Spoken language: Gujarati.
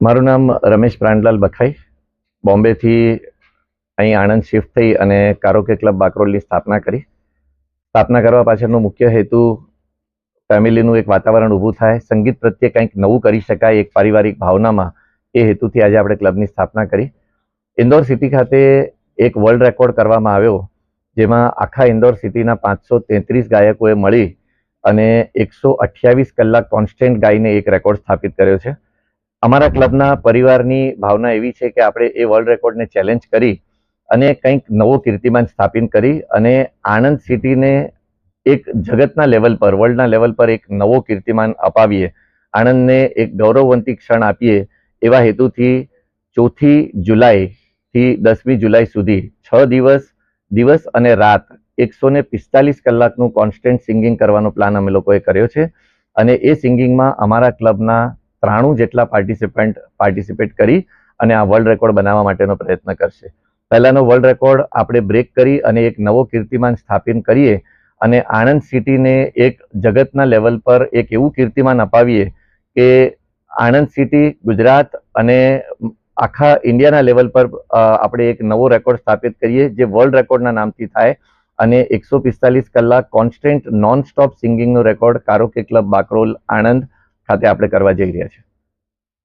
મારું નામ રમેશ પ્રાણલાલ બખાઈ. બોમ્બેથી અહીં આણંદ શિફ્ટ થઈ અને કારોકે ક્લબ બાકરોલની સ્થાપના કરી. સ્થાપના કરવા પાછળનો મુખ્ય હેતુ ફેમિલીનું એક વાતાવરણ ઊભું થાય, સંગીત પ્રત્યે કંઈક નવું કરી શકાય એક પારિવારિક ભાવનામાં એ હેતુથી આજે આપણે ક્લબની સ્થાપના કરી. ઇન્દોર સિટી ખાતે એક વર્લ્ડ રેકોર્ડ કરવામાં આવ્યો, જેમાં આખા ઇન્દોર સિટીના પાંચસો તેત્રીસ ગાયકોએ મળી અને એકસો અઠ્યાવીસ કલાક કોન્સ્ટન્ટ ગાઈને એક રેકોર્ડ સ્થાપિત કર્યો છે. અમારા ક્લબના પરિવારની ભાવના એવી છે કે આપણે એ વર્લ્ડ રેકોર્ડને ચેલેન્જ કરી અને કંઈક નવો કીર્તિમાન સ્થાપિત કરી અને આણંદ સિટીને એક જગતના લેવલ પર વર્લ્ડના લેવલ પર એક નવો કીર્તિમાન અપાવીએ, આણંદને એક ગૌરવવંતી ક્ષણ આપીએ એવા હેતુથી ચોથી જુલાઈથી દસમી જુલાઈ સુધી છ દિવસ દિવસ અને રાત એકસો ને પિસ્તાલીસ કલાકનું કોન્સ્ટન્ટ સિંગિંગ કરવાનો પ્લાન અમે લોકોએ કર્યો છે અને એ સિંગિંગમાં અમારા ક્લબના ત્રાણું જેટલા પાર્ટિસિપન્ટ પાર્ટિસિપેટ કરી અને આ વર્લ્ડ રેકોર્ડ બનાવવા માટેનો પ્રયત્ન કરશે. પહેલાનો વર્લ્ડ રેકોર્ડ આપણે બ્રેક કરી અને એક નવો કીર્તિમાન સ્થાપિત કરીએ અને આણંદ સિટીને એક જગતના લેવલ પર એક એવું કીર્તિમાન અપાવીએ કે આણંદ સિટી ગુજરાત અને આખા ઇન્ડિયાના લેવલ પર આપણે એક નવો રેકોર્ડ સ્થાપિત કરીએ જે વર્લ્ડ રેકોર્ડના નામથી થાય અને એકસો પિસ્તાલીસ કલાક constant non stop સિંગિંગનો record karaoke club Bakrol, Anand ખાતે આપણે કરવા જઈ રહ્યા છીએ.